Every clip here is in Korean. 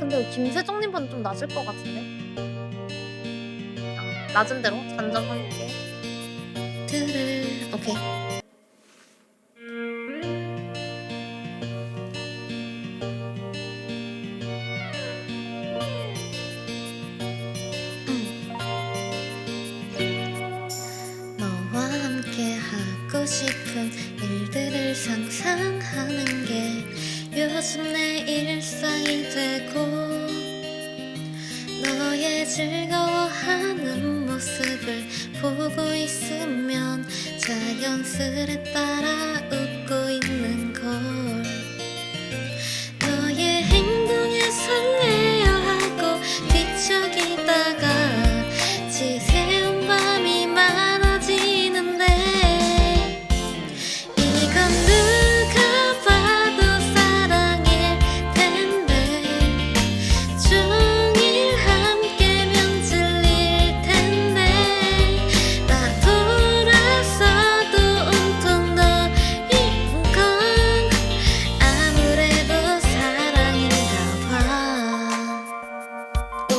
근데 김세정님보다 좀 낮을 것 같은데? 아, 낮은 대로 잔점 할게. 트르르. 오케이. 음. 너와 함께 하고 싶은 일들을 상상하는 게 가벼운 내 일상이 되고 너의 즐거워하는 모습을 보고 있으면 자연스레 따라 웃고 있는 것.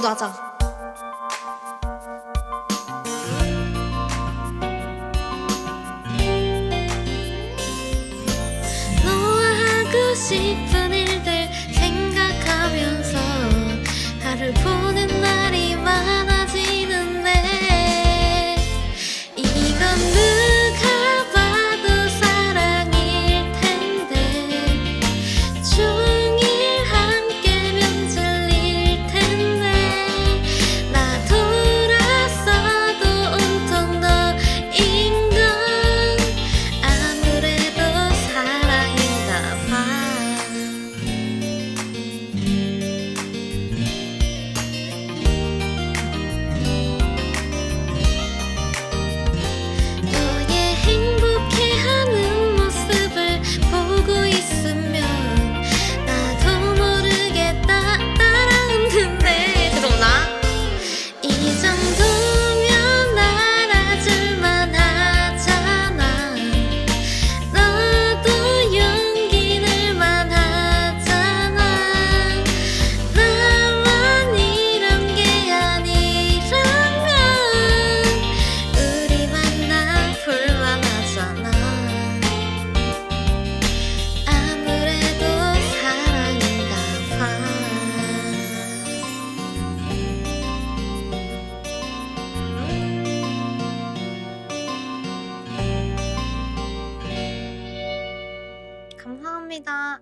연주도 하자. 너와 하고 싶은 みが